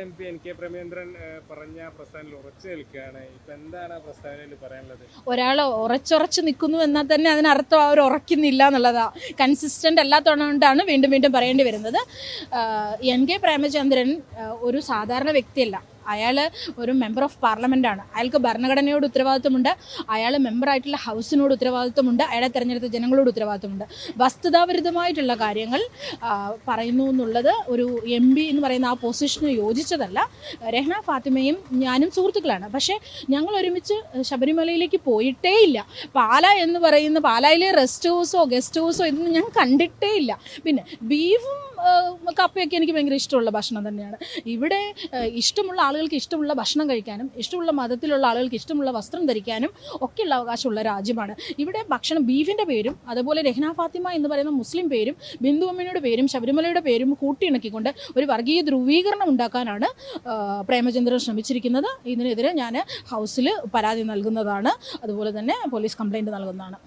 M P N K Premachandran പറഞ്ഞ പ്രസ്താവനയിൽ ഉറച്ചു നിൽക്കുകയാണ്. ഇപ്പൊ എന്താണ് ആ പ്രസ്താവനയിൽ പറയാനുള്ളത്? ഒരാൾ ഉറച്ചുറച്ച് നിൽക്കുന്നു എന്നാൽ തന്നെ അതിനർത്ഥം അവർ ഉറക്കുന്നില്ല എന്നുള്ളതാ. കൺസിസ്റ്റന്റ് അല്ലാത്തതുകൊണ്ടാണ് വീണ്ടും വീണ്ടും പറയേണ്ടി വരുന്നത്. എൻ കെ പ്രേമചന്ദ്രൻ ഒരു സാധാരണ വ്യക്തിയല്ല. അയാൾ ഒരു മെമ്പർ ഓഫ് പാർലമെന്റ് ആണ്. അയാൾക്ക് ഭരണഘടനയോട് ഉത്തരവാദിത്വമുണ്ട്. അയാൾ മെമ്പറായിട്ടുള്ള ഹൗസിനോട് ഉത്തരവാദിത്വമുണ്ട്. അയാളെ തിരഞ്ഞെടുത്ത ജനങ്ങളോട് ഉത്തരവാദിത്വമുണ്ട്. വസ്തുതാവിരുദ്ധമായിട്ടുള്ള കാര്യങ്ങൾ പറയുന്നു എന്നുള്ളത് ഒരു എം ബി എന്ന് പറയുന്ന ആ പൊസിഷന് യോജിച്ചതല്ല. രഹ്ന ഫാത്തിമയും ഞാനും സുഹൃത്തുക്കളാണ്. പക്ഷേ ഞങ്ങൾ ഒരുമിച്ച് ശബരിമലയിലേക്ക് പോയിട്ടേ ഇല്ല പാല എന്ന് പറയുന്ന പാലായിലെ റെസ്റ്റ് ഹൗസോ ഗസ്റ്റ് ഹൗസോ ഇതൊന്നും ഞാൻ കണ്ടിട്ടേ ഇല്ല പിന്നെ ബീഫും കപ്പയൊക്കെ എനിക്ക് ഭയങ്കര ഇഷ്ടമുള്ള ഭക്ഷണം തന്നെയാണ്. ഇവിടെ ഇഷ്ടമുള്ള ആളുകൾക്ക് ഇഷ്ടമുള്ള ഭക്ഷണം കഴിക്കാനും ഇഷ്ടമുള്ള മതത്തിലുള്ള ആളുകൾക്ക് ഇഷ്ടമുള്ള വസ്ത്രം ധരിക്കാനും ഒക്കെയുള്ള അവകാശമുള്ള രാജ്യമാണ്. ഇവിടെ ഭക്ഷണം ബീഫിന്റെ പേരും അതുപോലെ രഹ്ന ഫാത്തിമ എന്ന് പറയുന്ന മുസ്ലിം പേരും ബിന്ദു അമ്മയുടെ പേരും ശബരിമലയുടെ പേരും കൂട്ടിയിണക്കിക്കൊണ്ട് ഒരു വർഗീയ ധ്രുവീകരണം ഉണ്ടാക്കാനാണ് പ്രേമചന്ദ്രൻ ശ്രമിച്ചിരിക്കുന്നത്. ഇതിനെതിരെ ഞാൻ ഹൗസിൽ പരാതി നൽകുന്നതാണ്. അതുപോലെ തന്നെ പോലീസ് കംപ്ലൈന്റ് നൽകുന്നതാണ്.